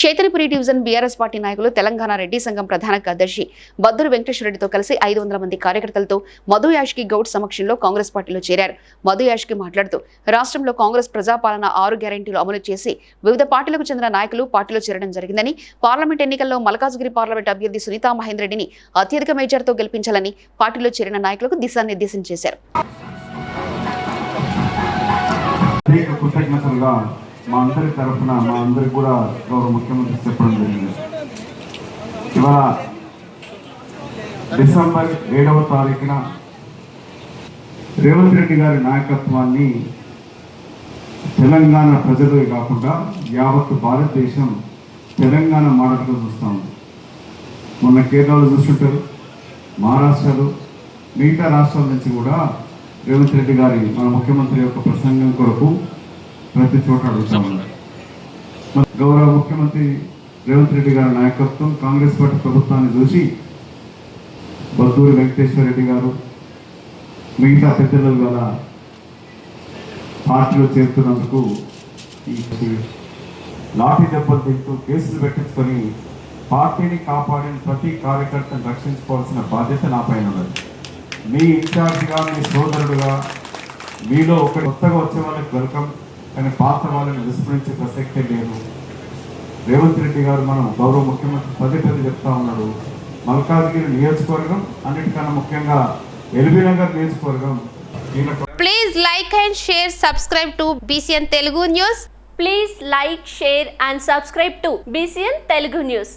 Chetanapuri division BRS party నాయకులు తెలంగాణ రెడ్డి సంఘం ప్రధాన కార్యదర్శి బద్దరు వెంకటేశ్వరరెడ్డితో కలిసి ఐదు వందల మంది కార్యకర్తలతో మధు యాష్కి గౌడ్ సమక్షంలో కాంగ్రెస్ పార్టీలో చేరారు. మధు యాష్కి మాట్లాడుతూ రాష్ట్రంలో కాంగ్రెస్ ప్రజాపాలన ఆరు గ్యారెంటీలు అమలు చేసి వివిధ పార్టీలకు చెందిన నాయకులు పార్టీలో చేరడం జరిగిందని పార్లమెంట్ ఎన్నికల్లో మల్కాజ్గిరి పార్లమెంట్ అభ్యర్థి సునీతా మహేందర్ రెడ్డిని అత్యధిక మేజర్తో గెలిపించాలని పార్టీలో చేరిన నాయకులకు దిశానిర్దేశం చేశారు. మా అందరి తరఫున మా అందరికి కూడా గౌరవ ముఖ్యమంత్రి చెప్పడం జరిగింది. ఇవాళ డిసెంబర్ ఏడవ తారీఖున రేవంత్ రెడ్డి గారి నాయకత్వాన్ని తెలంగాణ ప్రజలే కాకుండా యావత్ భారతదేశం తెలంగాణ మోడల్గా చూస్తాం మొన్న కేరళలో చూస్తుంటారు మహారాష్ట్రలో మిగతా రాష్ట్రాల నుంచి కూడా రేవంత్ రెడ్డి గారి మన ముఖ్యమంత్రి యొక్క ప్రసంగం కొరకు ప్రతి చోట అడుగుతాం గౌరవ ముఖ్యమంత్రి రేవంత్ రెడ్డి గారి నాయకత్వం కాంగ్రెస్ పార్టీ ప్రభుత్వాన్ని చూసి బద్దూరి వెంకటేశ్వర రెడ్డి గారు మిగతా పెద్దలు గల పార్టీలో చేరుతున్నందుకు ఈ లాఠీ దెబ్బలు తింటూ కేసులు పెట్టించుకొని పార్టీని కాపాడిన ప్రతి కార్యకర్తను రక్షించుకోవాల్సిన బాధ్యత నా పైన ఉన్నది. మీ ఇన్ఛార్జిగా మీ సోదరుడుగా మీలో ఒక కొత్తగా వచ్చే వాళ్ళకి వెల్కమ్. కానీ పాత వాళ్ళని విస్మరించే ప్రసక్తే లేదు. రేవంత్ రెడ్డి గారు మనం గౌరవ ముఖ్యమంత్రి పదే పదే చెప్తా ఉన్నాడు. మల్కాజ్గిరి నియోజకవర్గం అన్నిటికన్నా ముఖ్యంగా ఎల్బీ నగర్ నియోజకవర్గం please like and share subscribe to BCN Telugu news please like share and subscribe to BCN Telugu news